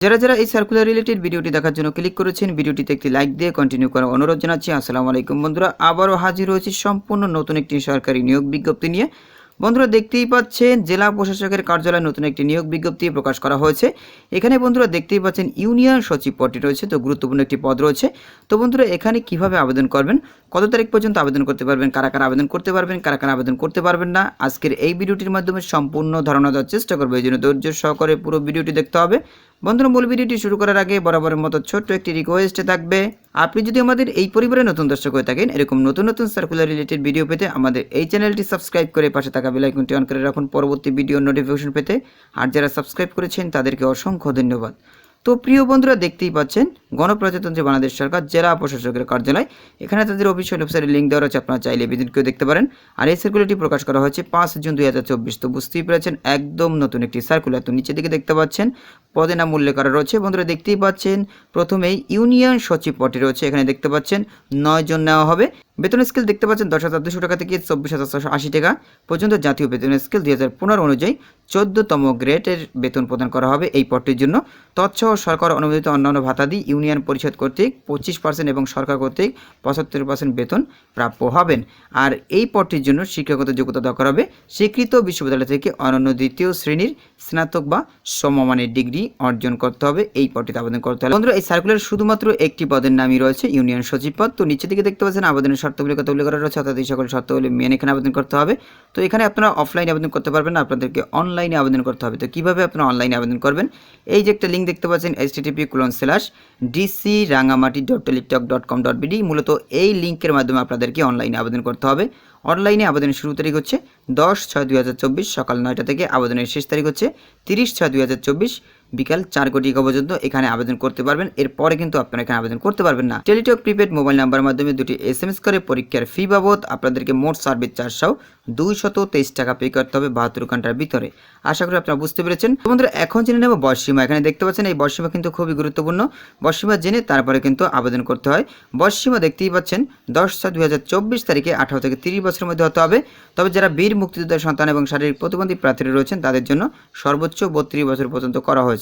যারা যারা এই সার্কুলার রিলেটেড ভিডিওটি দেখার জন্য ক্লিক করেছেন, ভিডিওটিতে একটি লাইক দিয়ে কন্টিনিউ করার অনুরোধ জানাচ্ছি। আসসালামু আলাইকুম বন্ধুরা, আবারও হাজির হয়েছি সম্পূর্ণ নতুন একটি সরকারি নিয়োগ বিজ্ঞপ্তি নিয়ে। বন্ধুরা, দেখতেই পাচ্ছেন জেলা প্রশাসকের কার্যালয়ে নতুন একটি নিয়োগ বিজ্ঞপ্তি প্রকাশ করা হয়েছে। এখানে বন্ধুরা, দেখতেই পাচ্ছেন ইউনিয়ন সচিব পদটি রয়েছে, তো গুরুত্বপূর্ণ একটি পদ রয়েছে। তো বন্ধুরা, এখানে কীভাবে আবেদন করবেন? কত তারিখ পর্যন্ত আবেদন করতে পারবেন? কারা কারা আবেদন করতে পারবেন? কারা কারা আবেদন করতে পারবেন না? আজকের এই ভিডিওটির মাধ্যমে সম্পূর্ণ ধারণা দেওয়ার চেষ্টা করব। এই জন্য ধৈর্য সহকারে পুরো ভিডিওটি দেখতে হবে। বন্ধুরা, মূল ভিডিওটি শুরু করার আগে বরাবরের মতো ছোট্ট একটি রিকোয়েস্টে থাকবে। আপনি যদি আমাদের এই পরিবারের নতুন দর্শক হয়ে থাকেন, এরকম নতুন নতুন সার্কুলার রিলেটেড ভিডিও পেতে আমাদের এই চ্যানেলটি সাবস্ক্রাইব করে পাশে থাকা বেলাইকনটি অন করে রাখুন পরবর্তী ভিডিও নোটিফিকেশন পেতে। আর যারা সাবস্ক্রাইব করেছেন, তাদেরকে অসংখ্য ধন্যবাদ। তো প্রিয় বন্ধুরা, দেখতেই পাচ্ছেন গণপ্রজাতন্ত্রী বাংলাদেশ সরকার, জেলা প্রশাসকের কার্যালয়, এখানে তাদের অফিসিয়াল ওয়েবসাইটের লিঙ্ক দেওয়া রয়েছে, আপনারা চাইলে ভিজিটকেও দেখতে পারেন। আর এই সার্কুলারটি প্রকাশ করা হয়েছে পাঁচ জুন দুই হাজার চব্বিশ, তো বুঝতেই পেরেছেন, একদম নতুন একটি সার্কুলার তো নিচের দিকে দেখতে পাচ্ছেন, পদে নাম উল্লেখ করা রয়েছে, বন্ধুরা দেখতেই পাচ্ছেন, প্রথমেই ইউনিয়ন সচিব পদটি রয়েছে, এখানে দেখতে পাচ্ছেন, নয় জন নেওয়া হবে। বেতন স্কেল দেখতে পাচ্ছেন, দশ হাজার দুশো টাকা থেকে চব্বিশ হাজার ছশো আশি টাকা পর্যন্ত জাতীয় বেতন স্কেল দুই হাজার পনেরো অনুযায়ী চোদ্দতম গ্রেডের বেতন প্রদান করা হবে এই পদটির জন্য। তৎসহ সরকার অনুমোদিত অন্যান্য ভাতাদি ইউনিয়ন পরিষদ কর্তৃক পঁচিশ পার্সেন্ট এবং সরকার কর্তৃক পঁচাত্তর পার্সেন্ট বেতন প্রাপ্য হবেন। আর এই পদটির জন্য শিক্ষাগত যোগ্যতা দরকার হবে স্বীকৃত বিশ্ববিদ্যালয় থেকে অনন্য দ্বিতীয় শ্রেণির স্নাতক বা সমমানের ডিগ্রি অর্জন করতে হবে। এই পদটিতে আবেদন করতে হবে বন্ধুরা, এই সার্কুলার শুধুমাত্র একটি পদের নামই রয়েছে, ইউনিয়ন সচিব পদ। তো নিচের দিকে দেখতে পাচ্ছেন আবেদনের শর্তগুলি কথা উল্লেখ করা রয়েছে, অর্থাৎ এই সকল শর্তগুলি মেনে এখানে আবেদন করতে হবে। তো এখানে আপনারা অফলাইনে আবেদন করতে পারবেন না, আপনাদেরকে অনলাইনে আবেদন করতে হবে। তো কীভাবে আপনারা অনলাইনে আবেদন করবেন? এই যে একটা লিঙ্ক দেখতে পাচ্ছেন HTTP colon slash DC Rangamati dot Teletalk dot com dot BD মূলত এই লিঙ্কের মাধ্যমে আপনাদেরকে অনলাইনে আবেদন করতে হবে। অনলাইনে আবেদনের শুরু তারিখ হচ্ছে দশ ছয় দুই সকাল নয়টা থেকে আবেদনের শেষ তারিখ হচ্ছে তিরিশ ছয় দুই বিকাল চার কোটি টাকা পর্যন্ত এখানে আবেদন করতে পারবেন। এরপরে কিন্তু আপনারা এখানে আবেদন করতে পারবেন না। টেলিটক প্রিপেড মোবাইল নাম্বারের মাধ্যমে দুটি এস এম এস করে পরীক্ষার ফি বাবদ আপনাদেরকে মোট সার্ভিস চারশো দুই শত তেইশ টাকা পে করতে হবে বাহাত্তর ঘণ্টার ভিতরে। আশা করি আপনারা বুঝতে পেরেছেন। বন্ধুরা, এখন জেনে নেব বয়সীমা এখানে দেখতে পাচ্ছেন, এই বয়সীমা কিন্তু খুবই গুরুত্বপূর্ণ। বয়সীমা জেনে তারপরে কিন্তু আবেদন করতে হয়। বয়সীমা দেখতেই পাচ্ছেন, দশ ছয় দুই হাজার চব্বিশ তারিখে আঠারো থেকে তিরিশ বছরের মধ্যে হতে হবে। তবে যারা বীর মুক্তিযোদ্ধার সন্তান এবং শারীরিক প্রতিবন্ধী প্রার্থীরা রয়েছেন, তাদের জন্য সর্বোচ্চ বত্রিশ বছর পর্যন্ত করা হয়েছে।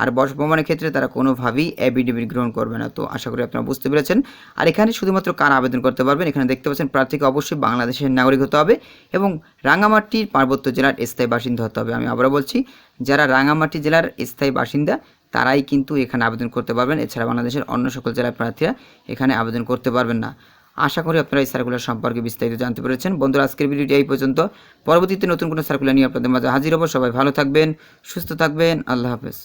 আর বয়স প্রমাণের ক্ষেত্রে তারা কোনোভাবেই অ্যাবিডেভিট গ্রহণ করবে না। তো আশা করি আপনারা বুঝতে পেরেছেন। আর এখানে শুধুমাত্র কার আবেদন করতে পারবেন, এখানে দেখতে পাচ্ছেন প্রার্থীকে অবশ্যই বাংলাদেশের নাগরিক হতে হবে এবং রাঙামাটির পার্বত্য জেলার স্থায়ী বাসিন্দা হতে হবে। আমি আবারও বলছি, যারা রাঙামাটি জেলার স্থায়ী বাসিন্দা, তারাই কিন্তু এখানে আবেদন করতে পারবেন। এছাড়া বাংলাদেশের অন্য সকল জেলার প্রার্থীরা এখানে আবেদন করতে পারবেন না। আশা করি আপনারা এই সার্কুলার সম্পর্কে বিস্তারিত জানতে পেরেছেন। বন্ধুরা, আজকের ভিডিওটি এই পর্যন্ত। পরবর্তীতে নতুন কোনো সার্কুলার নিয়ে আপনাদের মাঝে হাজির হব। সবাই ভালো থাকবেন, সুস্থ থাকবেন। আল্লাহ হাফেজ।